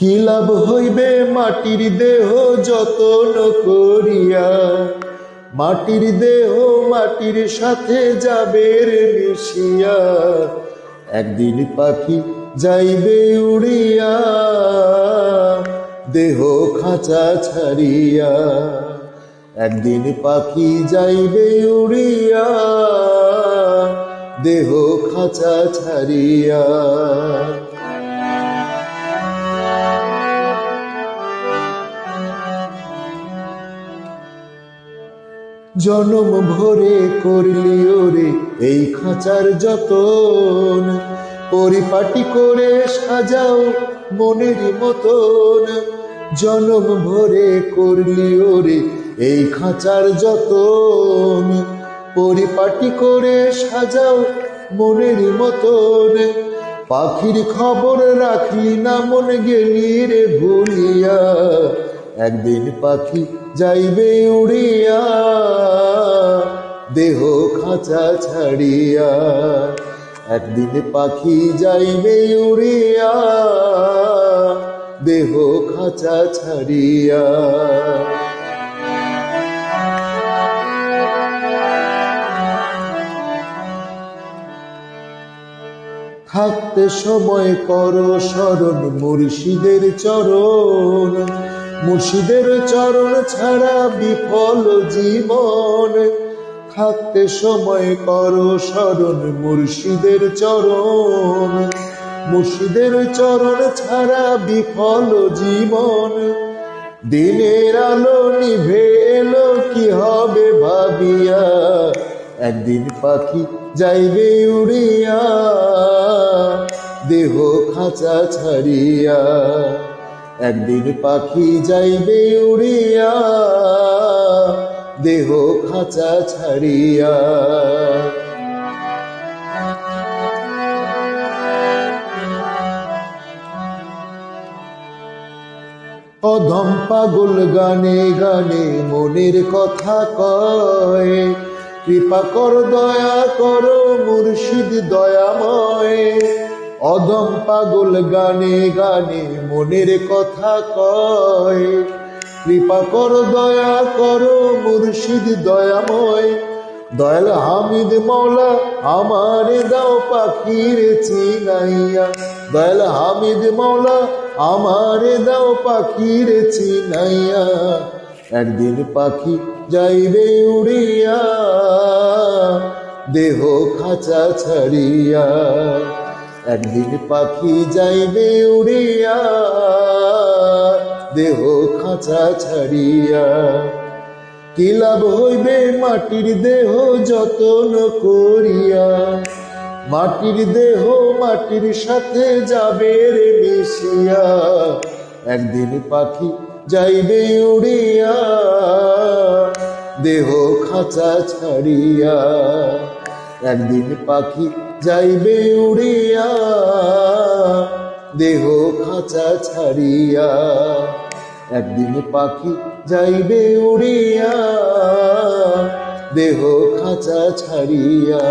কি লাভ হইবে মাটির দেহ যতন করিয়া? মাটির দেহ মাটির সাথে যাবে মিশিয়া। একদিন পাখি যাইবে উড়িয়া, দেহ খাঁচা ছাড়িয়া। একদিন পাখি যাইবে উড়িয়া, দেহ খাঁচা ছাড়িয়া। জনম ভরে করলি ওরে এই খাঁচার যতন। পরিপাটি করে সাজাও মনের মতন। জনম ভরে করলি ওরে এই খাঁচার যতন। পরিপাটি করে সাজাও মনের মতন। পাখির খবর রাখলি না মন গেলি রে ভুলিয়া। একদিন পাখি যাইবে উড়িয়া, দেহ খাঁচা ছাড়িয়া। একদিন পাখি যাইবে উড়িয়া, দেহ খাঁচা ছাড়িয়া। থাকতে সময় করো স্মরণ মুর্শিদের চরণ মুর্শিদের চরণ ছাড়া বিফল জীবন। থাকতে সময় করো স্মরণ মুর্শিদের চরণ। মুর্শিদের চরণ ছাড়া বিফল জীবন। দিনের আলো নিভে এলো, কি হবে ভাবিয়া? একদিন পাখি যাইবে উড়িয়া, দেহ খাঁচা ছাড়িয়া। একদিন পাখি যাইবে উড়িয়া, দেহ খাঁচা ছাড়িয়া। অধম পাগল গানে গানে মনের কথা কয়, কৃপা কর, দয়া করো মুর্শিদ দয়াময়। অদম পাগল গানে গানে মনের কথা কয়। কৃপা কর, দয়া করো, মুর্শিদ দয়াময়। দয়াল হামিদ মৌলা আমার দাও পাখির চিনাইয়া। দয়াল হামিদ মৌলা আমার দাও পাখির চিনাইয়া। একদিন পাখি যাইবে উড়িয়া, দেহ খাঁচা ছাড়িয়া। একদিন পাখি যাইবে উড়িয়া, দেহ খাঁচা ছাড়িয়া। কি লাভ হইবে মাটির দেহ যতন করিয়া? মাটির দেহ মাটির সাথে যাবে রে মিশিয়া। একদিন পাখি যাইবে উড়িয়া, দেহ খাঁচা ছাড়িয়া। একদিন পাখি যাইবে উড়িয়া দেহ খাঁচা ছাড়িয়া। একদিন পাখি যাইবে উড়িয়া দেহ খাঁচা ছাড়িয়া।